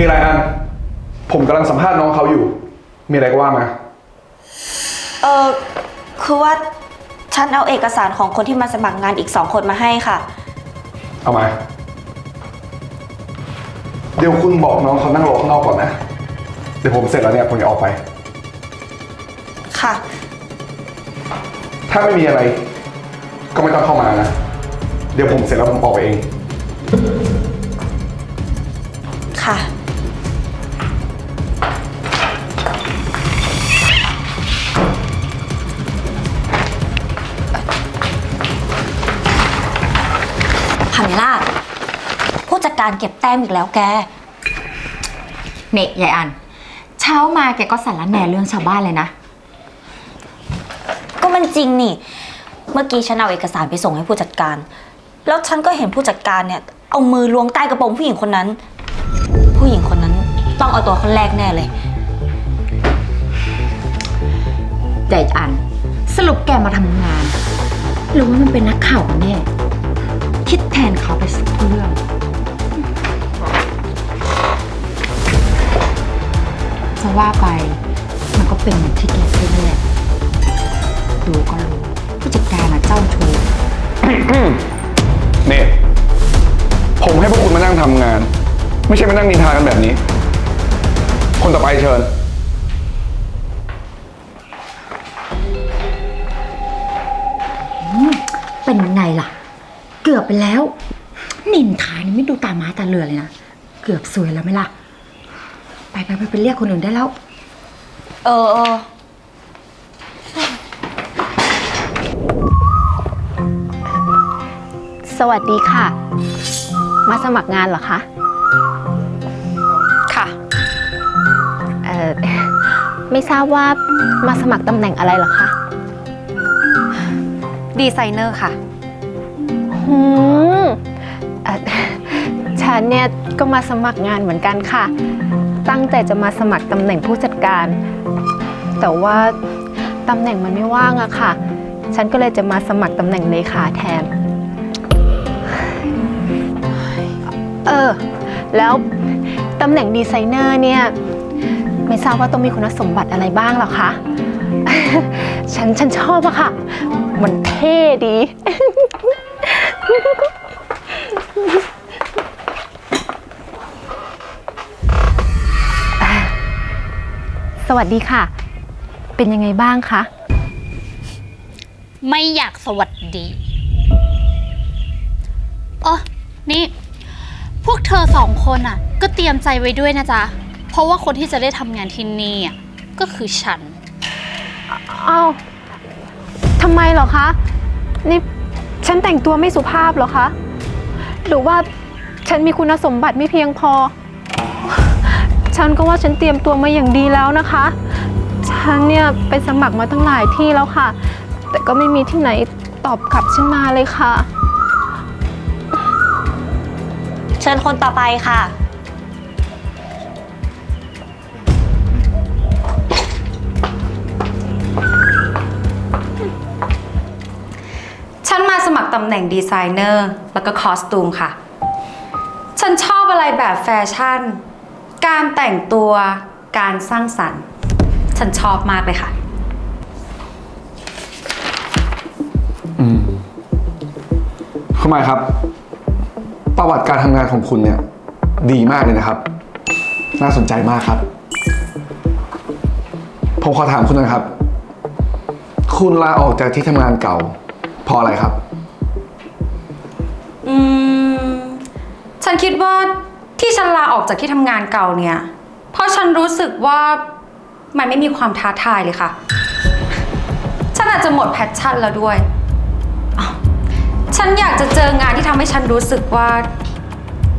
มีอะไรอัน ผมกำลังสัมภาษณ์น้องเขาอยู่ มีอะไรก็ว่ามา เออคือว่าฉันเอาเอกสารของคนที่มาสมัครงานอีกสองคนมาให้ค่ะ เอามา เดี๋ยวคุณบอกน้องเขานั่งรอข้างนอกก่อนนะ เดี๋ยวผมเสร็จแล้วเนี่ยผมจะออกไป ค่ะ ถ้าไม่มีอะไร ก็ไม่ต้องเข้ามานะ เดี๋ยวผมเสร็จแล้วผมออกไปเองารเก็บแต้มอีกแล้วแก เนยยายอัน เช้ามาแกก็สารแหน่เรื่องชาวบ้านเลยนะ ก็มันจริงนี่ เมื่อกี้ฉันเอาเอกสารไปส่งให้ผู้จัดการ แล้วฉันก็เห็นผู้จัดการเนี่ย เอามือล้วงใต้กระโปรงผู้หญิงคนนั้น ผู้หญิงคนนั้นต้องเอาตัวคนแรกแน่เลยยายอัน สรุปแกมาทำงาน หรือว่ามันเป็นนักข่าวกันแน่คิดแทนเขาไปสักเรื่อง จะว่าไป มันก็เป็นเหมือนที่แกพูดนั่นแหละดูก็รู้ผู้จัดการอะเจ้าชู้เนี่ยผมให้พวกคุณมานั่งทำงาน ไม่ใช่มานั่งนินทากันแบบนี้ คนต่อไปเชิญ เป็นไงล่ะ เกือบไปแล้ว นินทานี่ไม่ดูตาม้าตาเรือเลยนะ เกือบสวยแล้วไหมล่ะ ไปไปไปไปเรียกคนอื่นได้แล้ว เออเออสวัสดีค่ะ มาสมัครงานเหรอคะ ค่ะ เอ่อ ไม่ทราบว่ามาสมัครตำแหน่งอะไรเหรอคะ ดีไซเนอร์ค่ะ หืมเอ่อฉั นเนี่ยก็มาสมัครงานเหมือนกันค่ะ ตั้งใจจะมาสมัครตำแหน่งผู้จัดการ แต่ว่าตำแหน่งมันไม่ว่างอะค่ะ ฉันก็เลยจะมาสมัครตำแหน่งเลขาแทน เออ แล้วตำแหน่งดีไซเนอร์เนี่ย ไม่ทราบว่าต้องมีคุณสมบัติอะไรบ้างหรอคะ ฉันฉันชอบอะค่ะ มันเท่ดี สวัสดีค่ะ เป็นยังไงบ้างคะ ไม่อยากสวัสดีอ๋อนี่ พวกเธอสองคนอะ ก็เตรียมใจไว้ด้วยนะจ๊ะ เพราะว่าคนที่จะได้ทำงานที่นี่อะก็คือฉัน อ้าวทำไมเหรอคะ นี่ฉันแต่งตัวไม่สุภาพเหรอคะ หรือว่าฉันมีคุณสมบัติไม่เพียงพอ ฉันก็ว่าฉันเตรียมตัวมาอย่างดีแล้วนะคะ ฉันเนี่ยไปสมัครมาตั้งหลายที่แล้วค่ะ แต่ก็ไม่มีที่ไหนตอบกลับฉันมาเลยค่ะ เชิญคนต่อไปค่ะ ฉันมาสมัครตำแหน่งดีไซเนอร์ แล้วก็คอสตูมค่ะ ฉันชอบอะไรแบบแฟชั่น การแต่งตัวการสร้างสรรค์ ฉันชอบมากเลยค่ะ อืมคุณหมายครับ ประวัติการทำงานของคุณเนี่ย ดีมากเลยนะครับ น่าสนใจมากครับ ผมขอถามคุณนะครับ คุณลาออกจากที่ทำงานเก่าเพราะอะไรครับ อืม ฉันคิดว่า ที่ฉันลาออกจากที่ทำงานเก่าเนี่ย เพราะฉันรู้สึกว่ามันไม่มีความท้าทายเลยค่ะ ฉันอาจจะหมดแพชชั่นแล้วด้วยอ้าวฉันอยากจะเจองานที่ทำให้ฉันรู้สึกว่า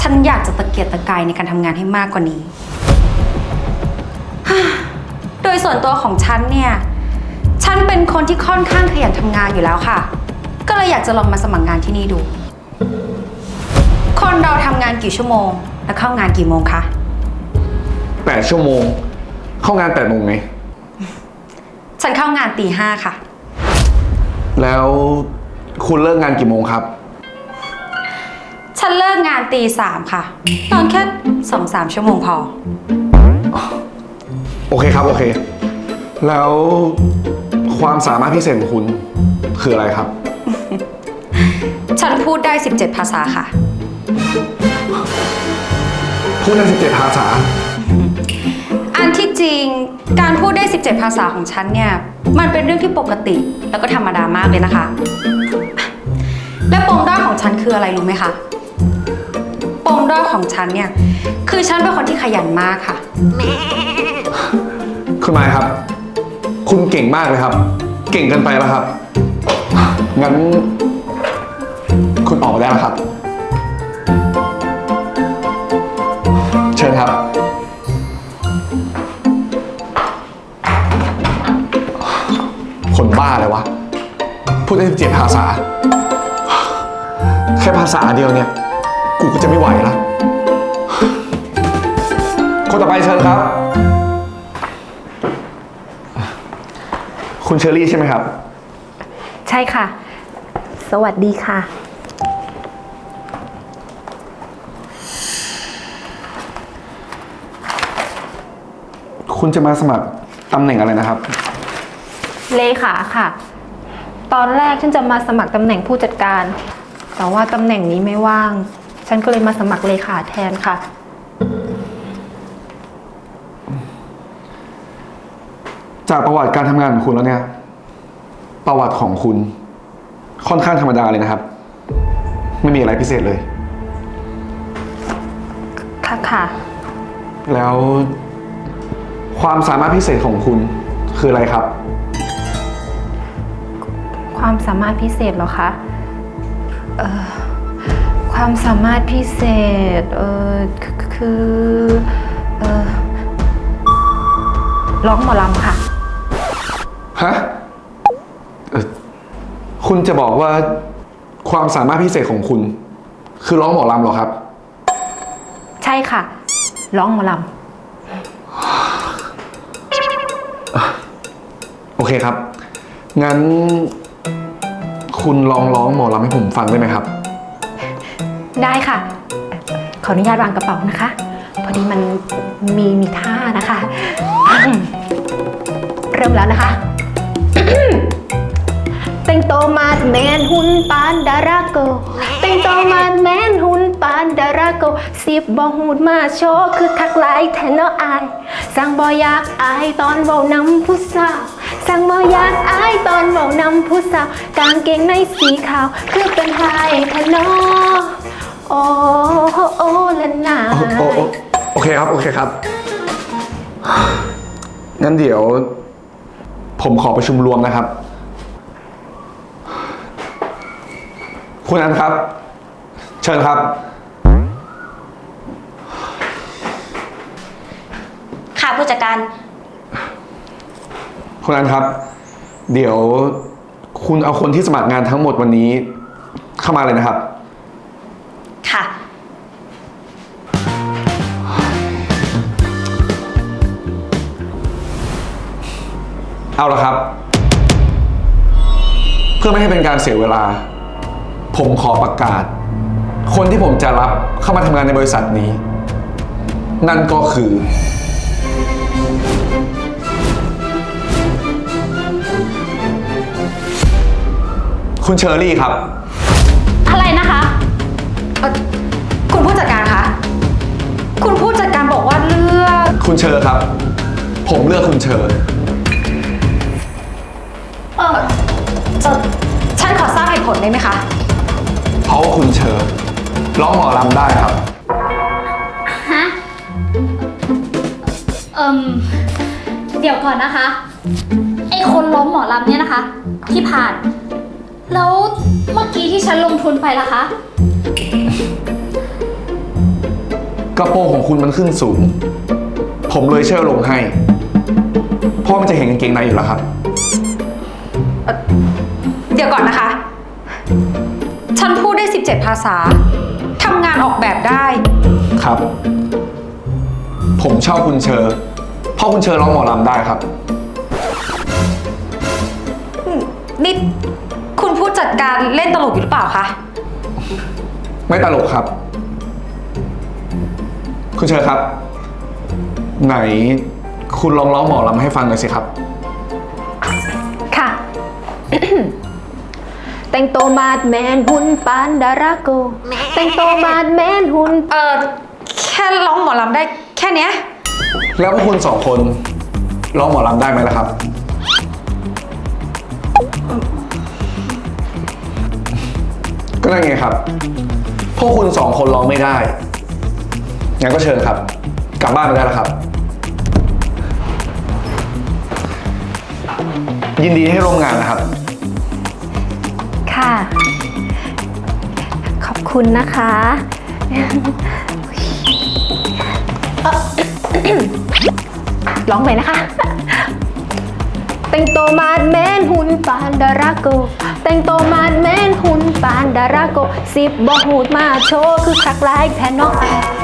ฉันอยากจะตะเกียกตะกายในการทำงานให้มากกว่านี้ โดยส่วนตัวของฉันเนี่ย ฉันเป็นคนที่ค่อนข้างขยันทำงานอยู่แล้วค่ะ ก็เลยอยากจะลองมาสมัครงานที่นี่ดู คนเราทำงานกี่ชั่วโมง และเข้างานกี่โมงคะ8ชั่วโมง เข้างาน8โมงไงฉันเข้างานตีห้าค่ะ แล้วคุณเลิกงานกี่โมงครับ ฉันเลิกงานตีสามค่ะ นอนแค่สองสามชั่วโมงพอ โอเคครับ โอเค แล้วความสามารถพิเศษของคุณคืออะไรครับ ฉันพูดได้ 17 ภาษาค่ะ พูดได้17ภาษา อันที่จริงการพูดได้ 17 ภาษาของฉันเนี่ยมันเป็นเรื่องที่ปกติแล้วก็ธรรมดามากเลยนะคะ และปมด้อยของฉันคืออะไรรู้ไหมคะปมด้อยของฉันเนี่ยคือฉันเป็นคนที่ขยันมากค่ะ คุณไมค์ครับ คุณเก่งมากเลยครับ เก่งเกันไปแล้วครับ งั้น คุณออกมาได้แล้วครับ พูดได้เจ็ดภาษา แค่ภาษาเดียวเนี่ย กูก็จะไม่ไหวแล้วคนต่อไปเชิญครับ คุณเชอรี่ใช่ไหมครับ ใช่ค่ะ สวัสดีค่ะ คุณจะมาสมัครตำแหน่งอะไรนะครับ เลขาค่ะ ตอนแรกฉันจะมาสมัครตำแหน่งผู้จัดการ แต่ว่าตำแหน่งนี้ไม่ว่าง ฉันก็เลยมาสมัครเลขาแทนค่ะ จากประวัติการทำงานของคุณแล้วเนี่ย ประวัติของคุณ ค่อนข้างธรรมดาเลยนะครับ ไม่มีอะไรพิเศษเลย ค่ะค่ะ แล้วความสามารถพิเศษของคุณคืออะไรครับ ความสามารถพิเศษเหรอคะเอ่อความสามารถพิเศษเอ่อคือคือเอ่อร้องหมอลำค่ะ ฮะเอ่อคุณจะบอกว่าความสามารถพิเศษของคุณ คือร้องหมอลำเหรอครับ ใช่ค่ะ ร้องหมอลโอเคครับ งั้น คุณลองร้องหมอลำให้ผมฟังได้ไหมครับ ได้ค่ะ ขออนุญาตวางกระเป๋านะคะ พอดีมันมีมีท่านะคะ เริ่มแล้วนะคะแต่งโตมาดแมนหุ่นปานดาราโกแต่งโตมาดแมนหุ่นปานดาราโกสิบบ่หูดมาโชว์คือคักหลายแทนเนาะอายสั่งบ่อยากอายตอนเว้านำผู้สาว สั่งบ่อยากอายตอนเว้านำผู้สาวกางเกงในสีขาว คือเป็นไทยแทนเนาะโอ้โอ้โอ้ละนาโอโอโอโอเคครับ โอเคครับ งั้นเดี๋ยว ผมขอประชุมรวมนะครับ คุณอันครับ เชิญครับ ค่ะผู้จัดการ คุณอันครับ เดี๋ยวคุณเอาคนที่สมัครงานทั้งหมดวันนี้เข้ามาเลยนะครับ ค่ะ เอาละครับ เพื่อไม่ให้เป็นการเสียเวลา ผมขอประกาศ คนที่ผมจะรับเข้ามาทำงานในบริษัทนี้ นั่นก็คือ คุณเชอรี่ครับ อะไรนะคะเอ่อคุณผู้จัดการคะ คุณผู้จัดการบอกว่าเลือก คุณเชอครับ ผมเลือกคุณเชอเออเอ่อฉันขอทราบเหตุผลได้ไหมคะ เพราะว่าคุณเชอร้องหมอลำได้ครับ ฮะ เอิมเดี๋ยวก่อนนะคะ ไอคนล้มหมอลำเนี่ยนะคะ ที่ผ่าน แล้วเมื่อกี้ที่ฉันลงทุนไปล่ะคะ กระโปรงของคุณมันขึ้นสูง ผมเลยเชื่อลงให้เพราะมันจะเห็นกางเกงในอยู่แล้วครับ เดี๋ยวก่อนนะคะ ฉันพูดได้ 17 ภาษา ทำงานออกแบบได้ ครับ ผมชอบคุณเชอเพราะคุณเชอร้องหมอลำได้ครับ นี่คุณผู้จัด การเล่นตลกอยู่หรือเปล่าคะ ไม่ตลกครับ คุณเชิญครับ ไหนคุณลองร้องหมอลำให้ฟังหน่อยสิครับ ค่ะ แต่งโตวมาดแมนหุ่นปานดาราโก แต่งโตวมาดแมนหุ่น เออแค่ร้องหมอลำได้แค่เนี้ย แล้วพวกคุณสองคนร้องหมอลำได้ไหมล่ะครับ ก็นั่นไงครับ พวกคุณสองคนร้องไม่ได้ งั้นก็เชิญครับ กลับบ้านไปได้แล้วครับ ยินดีให้ร่วมงานนะครับ ค่ะ ขอบคุณนะคะ ร้องไปนะคะ แต่งโตมาดแมนหุ่นปานดาราโก แต่งโตมาดแมนหุ่นปานดาราโกสิบบ่หูดมาโชว์คือคักลายแทนน้องอายสั่ง